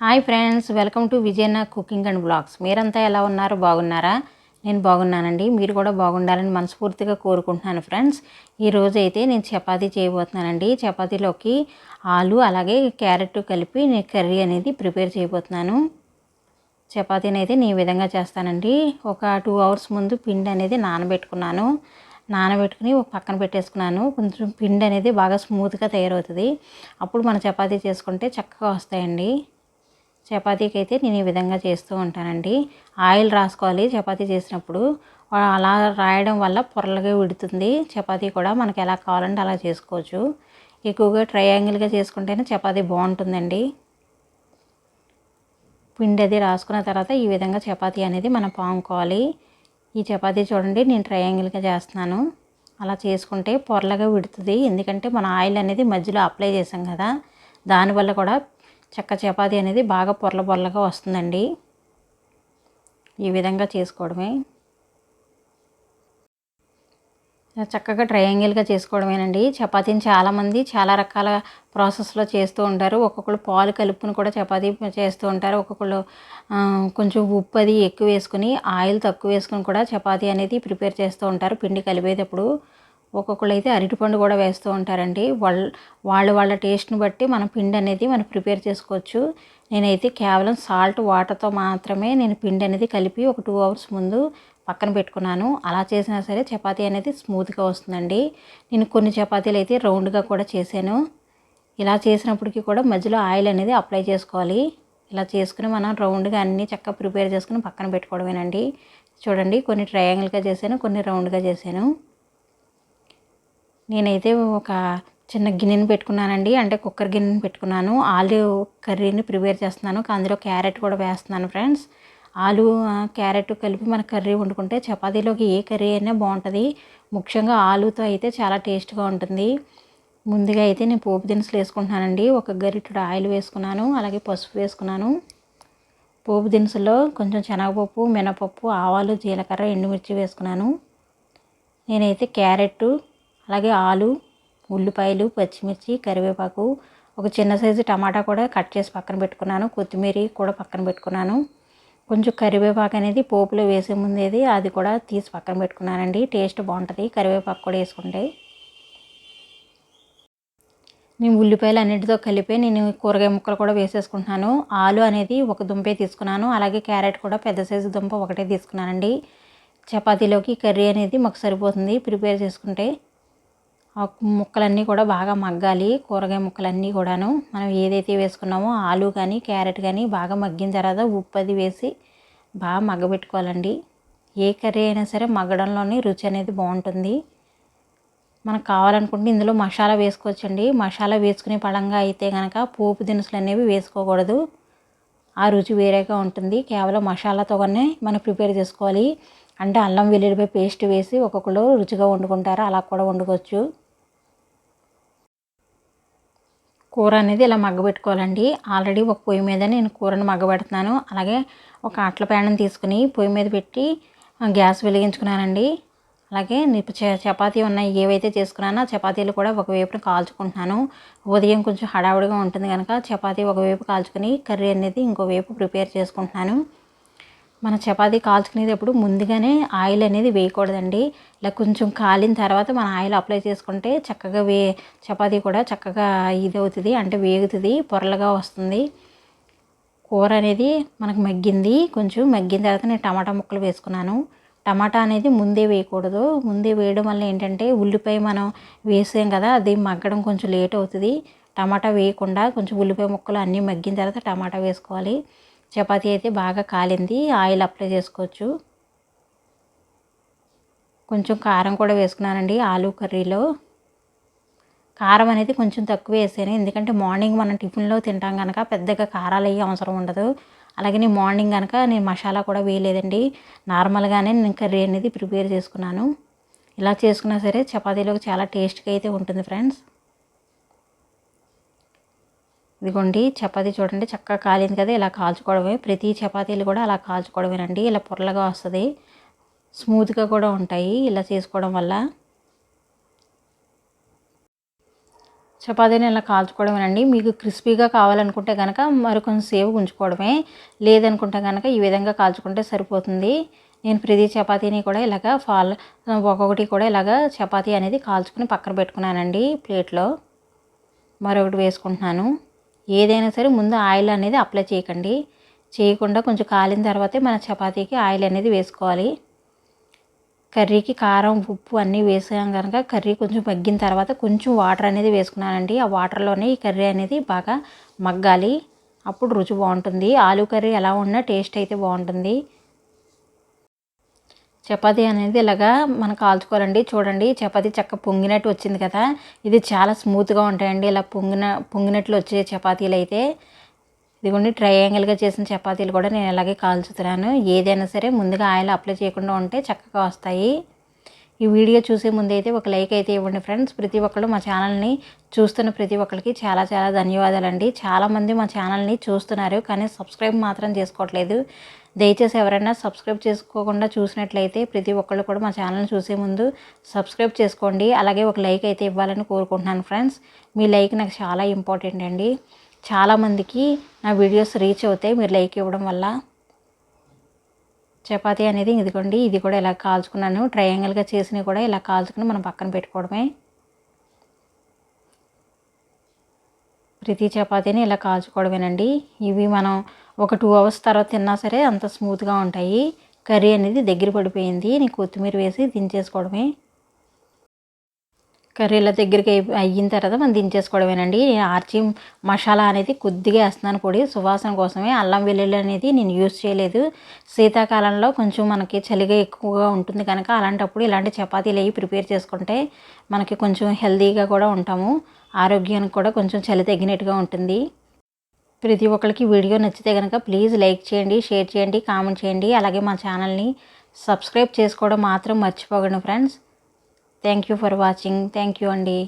Hi friends welcome to Vijayana cooking and blogs. మీరంతా ఎలా ఉన్నారు? బాగున్నారా? నేను బాగున్నానండి. మీరు కూడా బాగుండాలని మనస్ఫూర్తిగా కోరుకుంటున్నాను ఫ్రెండ్స్. ఈరోజు అయితే నేను చపాతీ చేయబోతున్నానండి. చపాతీలోకి ఆలు అలాగే క్యారెట్ కలిపి నేను కర్రీ అనేది ప్రిపేర్ చేయబోతున్నాను. చపాతీని అయితే నేను విధంగా చేస్తానండి. ఒక టూ అవర్స్ ముందు పిండి అనేది నానబెట్టుకున్నాను. నానబెట్టుకుని ఒక పక్కన పెట్టేసుకున్నాను. కొంచెం పిండి అనేది బాగా స్మూత్గా తయారవుతుంది. అప్పుడు మన చపాతీ చేసుకుంటే చక్కగా వస్తాయండి. చపాతీకి అయితే నేను ఈ విధంగా చేస్తూ ఉంటానండి. ఆయిల్ రాసుకోవాలి. చపాతీ చేసినప్పుడు అలా రాయడం వల్ల పొరలుగా విడుతుంది. చపాతీ కూడా మనకి ఎలా కావాలంటే అలా చేసుకోవచ్చు. ఎక్కువగా ట్రయాంగిల్గా చేసుకుంటేనే చపాతీ బాగుంటుందండి. పిండి అది రాసుకున్న తర్వాత ఈ విధంగా చపాతీ అనేది మనం పాముకోవాలి. ఈ చపాతీ చూడండి నేను ట్రయాంగిల్గా చేస్తున్నాను. అలా చేసుకుంటే పొరలుగా విడుతుంది. ఎందుకంటే మన ఆయిల్ అనేది మధ్యలో అప్లై చేసాం కదా దానివల్ల కూడా చెక్క చపాతి అనేది బాగా పొరల పొరలుగా వస్తుందండి. ఈ విధంగా చేసుకోవడమే. చక్కగా ట్రయాంగిల్గా చేసుకోవడమేనండి. చపాతీని చాలామంది చాలా రకాల ప్రాసెస్లో చేస్తూ ఉంటారు. ఒక్కొక్కరు పాలు కలుపుని కూడా చపాతీ చేస్తూ ఉంటారు. ఒక్కొక్కరు కొంచెం ఉప్పు అది ఎక్కువ వేసుకుని ఆయిల్ తక్కువ వేసుకుని కూడా చపాతీ అనేది ప్రిపేర్ చేస్తూ ఉంటారు. పిండి కలిపేటప్పుడు ఒక్కొక్కరు అయితే అరటిపండు కూడా వేస్తూ ఉంటారండి. వాళ్ళ వాళ్ళ వాళ్ళ టేస్ట్ని బట్టి మనం పిండి అనేది మనం ప్రిపేర్ చేసుకోవచ్చు. నేనైతే కేవలం సాల్ట్ వాటర్తో మాత్రమే నేను పిండి అనేది కలిపి ఒక టూ అవర్స్ ముందు పక్కన పెట్టుకున్నాను. అలా చేసినా సరే చపాతీ అనేది స్మూత్గా వస్తుందండి. నేను కొన్ని చపాతీలు అయితే రౌండ్గా కూడా చేశాను. ఇలా చేసినప్పటికీ కూడా మధ్యలో ఆయిల్ అనేది అప్లై చేసుకోవాలి. ఇలా చేసుకుని మనం రౌండ్గా అన్నీ చక్కగా ప్రిపేర్ చేసుకుని పక్కన పెట్టుకోవడమేనండి. చూడండి కొన్ని ట్రయాంగిల్గా చేశాను కొన్ని రౌండ్గా చేశాను. నేనైతే ఒక చిన్న గిన్నెని పెట్టుకున్నానండి. అంటే కుక్కర్ గిన్నెని పెట్టుకున్నాను. ఆలు కర్రీని ప్రిపేర్ చేస్తున్నాను. అందులో క్యారెట్ కూడా వేస్తున్నాను ఫ్రెండ్స్. ఆలు క్యారెట్ కలిపి మన కర్రీ వండుకుంటే చపాతీలోకి ఏ కర్రీ అయినా బాగుంటుంది. ముఖ్యంగా ఆలుతో అయితే చాలా టేస్ట్గా ఉంటుంది. ముందుగా అయితే నేను పోపు దినుసులు వేసుకుంటున్నానండి. ఒక గరిటెడు ఆయిల్ వేసుకున్నాను. అలాగే పసుపు వేసుకున్నాను. పోపు దినుసుల్లో కొంచెం శనగపప్పు మినపప్పు ఆవాలు జీలకర్ర ఎండుమిర్చి వేసుకున్నాను. నేనైతే క్యారెట్ అలాగే ఆలు ఉల్లిపాయలు పచ్చిమిర్చి కరివేపాకు ఒక చిన్న సైజు టమాటా కూడా కట్ చేసి పక్కన పెట్టుకున్నాను. కొత్తిమీర కూడా పక్కన పెట్టుకున్నాను. కొంచెం కరివేపాకు అనేది పోపులో వేసే ముందేది అది కూడా తీసి పక్కన పెట్టుకున్నానండి. టేస్ట్ బాగుంటుంది. కరివేపాకు కూడా వేసుకుంటే. నేను ఉల్లిపాయలు అన్నిటితో కలిపి నేను కూరగాయ ముక్కలు కూడా వేసేసుకుంటున్నాను. ఆలు అనేది ఒక దుంపే తీసుకున్నాను. అలాగే క్యారెట్ కూడా పెద్ద సైజు దుంప ఒకటే తీసుకున్నానండి. చపాతీలోకి కర్రీ అనేది మాకు సరిపోతుంది ప్రిపేర్ చేసుకుంటే. ముక్కలన్నీ కూడా బాగా మగ్గాలి. కూరగాయ ముక్కలన్నీ కూడాను మనం ఏదైతే వేసుకున్నామో ఆలు కానీ క్యారెట్ కానీ బాగా మగ్గిన తర్వాత ఉప్పు అది వేసి బాగా మగ్గబెట్టుకోవాలండి. ఏ కర్రీ అయినా సరే మగ్గడంలోనే రుచి అనేది బాగుంటుంది. మనకు కావాలనుకుంటే ఇందులో మసాలా వేసుకోవచ్చండి. మసాలా వేసుకునే పడంగా అయితే కనుక పోపు దినుసులు అనేవి వేసుకోకూడదు. ఆ రుచి వేరేగా ఉంటుంది. కేవలం మసాలాతోనే మనం ప్రిపేర్ చేసుకోవాలి. అంటే అల్లం వెల్లుల్లిపాయ పేస్ట్ వేసి ఒక్కొక్కరు రుచిగా వండుకుంటారు? అలా కూడా వండుకోవచ్చు. కూర అనేది ఇలా మగ్గబెట్టుకోవాలండి. ఆల్రెడీ ఒక పొయ్యి మీద నేను కూరను మగ్గబెడుతున్నాను. అలాగే ఒక అట్ల ప్యాన్ తీసుకుని పొయ్యి మీద పెట్టి గ్యాస్ వెలిగించుకున్నానండి. అలాగే చపాతీ ఉన్నాయి ఏవైతే చేసుకున్నానో చపాతీలు కూడా ఒకవైపున కాల్చుకుంటున్నాను. ఉదయం కొంచెం హడావుడిగా ఉంటుంది కనుక చపాతీ ఒకవైపు కాల్చుకొని కర్రీ అనేది ఇంకోవైపు ప్రిపేర్ చేసుకుంటున్నాను. మన చపాతీ కాల్చుకునేటప్పుడు ముందుగానే ఆయిల్ అనేది వేయకూడదండి. ఇలా కొంచెం కాలిన తర్వాత మన ఆయిల్ అప్లై చేసుకుంటే చక్కగా వే చపాతీ కూడా చక్కగా ఇది అవుతుంది అంటే వేగుతుంది పొరలుగా వస్తుంది. కూర అనేది మనకు మగ్గింది కొంచెం మగ్గిన తర్వాత నేను టమాటా ముక్కలు వేసుకున్నాను. టమాటా అనేది ముందే వేయకూడదు. ముందే వేయడం వల్ల ఏంటంటే ఉల్లిపాయ మనం వేసాం కదా అది మగ్గడం కొంచెం లేట్ అవుతుంది. టమాటా వేయకుండా కొంచెం ఉల్లిపాయ ముక్కలు అన్నీ మగ్గిన తర్వాత టమాటా వేసుకోవాలి. చపాతీ అయితే బాగా కాలింది. ఆయిల్ అప్లై చేసుకోవచ్చు. కొంచెం కారం కూడా వేసుకున్నానండి ఆలు కర్రీలో. కారం అనేది కొంచెం తక్కువ వేసాను. ఎందుకంటే మార్నింగ్ మనం టిఫిన్లో తింటాం కనుక పెద్దగా కారాలు అయ్యే అవసరం ఉండదు. అలాగే నేను మార్నింగ్ కనుక నేను మసాలా కూడా వేయలేదండి. నార్మల్గానే నేను కర్రీ అనేది ప్రిపేర్ చేసుకున్నాను. ఇలా చేసుకున్నా సరే చపాతీలోకి చాలా టేస్ట్గా అయితే ఉంటుంది ఫ్రెండ్స్. ఇదిగోండి చపాతీ చూడండి చక్కగా కాలింది కదా ఇలా కాల్చుకోవడమే. ప్రతి చపాతీలు కూడా అలా కాల్చుకోవడమేనండి. ఇలా పొరలుగా వస్తుంది. స్మూత్గా కూడా ఉంటాయి ఇలా చేసుకోవడం వల్ల. చపాతీని ఇలా కాల్చుకోవడమేనండి. మీకు క్రిస్పీగా కావాలనుకుంటే కనుక మరి కొంచెం సేవ్ ఉంచుకోవడమే. లేదనుకుంటే కనుక ఈ విధంగా కాల్చుకుంటే సరిపోతుంది. నేను ప్రతి చపాతీని కూడా ఇలాగ ఫాల్ ఒక్కొక్కటి కూడా ఇలాగ చపాతీ అనేది కాల్చుకుని పక్కన పెట్టుకున్నానండి ప్లేట్లో. మరొకటి వేసుకుంటున్నాను. ఏదైనా సరే ముందు ఆయిల్ అనేది అప్లై చేయకండి. చేయకుండా కొంచెం కాలిన తర్వాతే మన చపాతీకి ఆయిల్ అనేది వేసుకోవాలి. కర్రీకి కారం ఉప్పు అన్నీ వేసాం కనుక కర్రీ కొంచెం మగ్గిన తర్వాత కొంచెం వాటర్ అనేది వేసుకున్నానండి. ఆ వాటర్లోనే ఈ కర్రీ అనేది బాగా మగ్గాలి. అప్పుడు రుచి బాగుంటుంది. ఆలు కర్రీ ఎలా ఉన్నా టేస్ట్ అయితే బాగుంటుంది. చపాతీ అనేది ఇలాగా మనం కాల్చుకోవాలండి. చూడండి చపాతీ చక్క పొంగినట్టు వచ్చింది కదా. ఇది చాలా స్మూత్గా ఉంటాయండి. ఇలా పొంగిన పొంగినట్లు వచ్చే చపాతీలు అయితే ఇదిగోండి ట్రయాంగిల్గా చేసిన చపాతీలు కూడా నేను ఇలాగే కాల్చుతున్నాను. ఏదైనా సరే ముందుగా ఆయిల్ అప్లై చేయకుండా ఉంటే చక్కగా వస్తాయి. ఈ వీడియో చూసే ముందు అయితే ఒక లైక్ అయితే ఇవ్వండి ఫ్రెండ్స్. ప్రతి ఒక్కళ్ళు మా ఛానల్ని చూస్తున్న ప్రతి ఒక్కరికి చాలా చాలా ధన్యవాదాలండి. చాలామంది మా ఛానల్ని చూస్తున్నారు కానీ సబ్స్క్రైబ్ మాత్రం చేసుకోవట్లేదు. దయచేసి ఎవరైనా సబ్స్క్రైబ్ చేసుకోకుండా చూసినట్లయితే ప్రతి ఒక్కళ్ళు కూడా మా ఛానల్ని చూసే ముందు సబ్స్క్రైబ్ చేసుకోండి. అలాగే ఒక లైక్ అయితే ఇవ్వాలని కోరుకుంటున్నాను ఫ్రెండ్స్. మీ లైక్ నాకు చాలా ఇంపార్టెంట్ అండి. చాలామందికి నా వీడియోస్ రీచ్ అవుతాయి. మీరు లైక్ ఇవ్వడం వల్ల చపాతీ అనేది ఇదిగోండి ఇది కూడా ఇలా కాల్చుకున్నాను. ట్రయాంగిల్గా చేసినవి కూడా ఇలా కాల్చుకుని మనం పక్కన పెట్టుకోవడమే. ప్రతి చపాతీని ఇలా కాల్చుకోవడమేనండి. ఇవి మనం ఒక టూ అవర్స్ తర్వాత తిన్నా సరే అంత స్మూత్గా ఉంటాయి. కర్రీ అనేది దగ్గర పడిపోయింది. నేను కొత్తిమీర వేసి దించేసుకోవడమే. కర్రీలో దగ్గరికి అయిన తర్వాత మనం దించేసుకోవడమేనండి. నేను ఆర్చి మసాలా అనేది కొద్దిగా వేస్తున్నాను పొడి. సువాసన కోసమే అల్లం వెల్లుల్లి అనేది నేను యూజ్ చేయలేదు. శీతాకాలంలో కొంచెం మనకి చలిగా ఎక్కువగా ఉంటుంది కనుక అలాంటప్పుడు ఇలాంటి చపాతీలు అవి ప్రిపేర్ చేసుకుంటే మనకి కొంచెం హెల్తీగా కూడా ఉంటాము. ఆరోగ్యానికి కూడా కొంచెం చలి తగ్గినట్టుగా ఉంటుంది. ప్రతి ఒక్కరికి వీడియో నచ్చితే కనుక ప్లీజ్ లైక్ చేయండి షేర్ చేయండి కామెంట్ చేయండి. అలాగే మా ఛానల్ని సబ్స్క్రైబ్ చేసుకోవడం మాత్రం మర్చిపోకండి friends. Thank you for watching thank you అండి.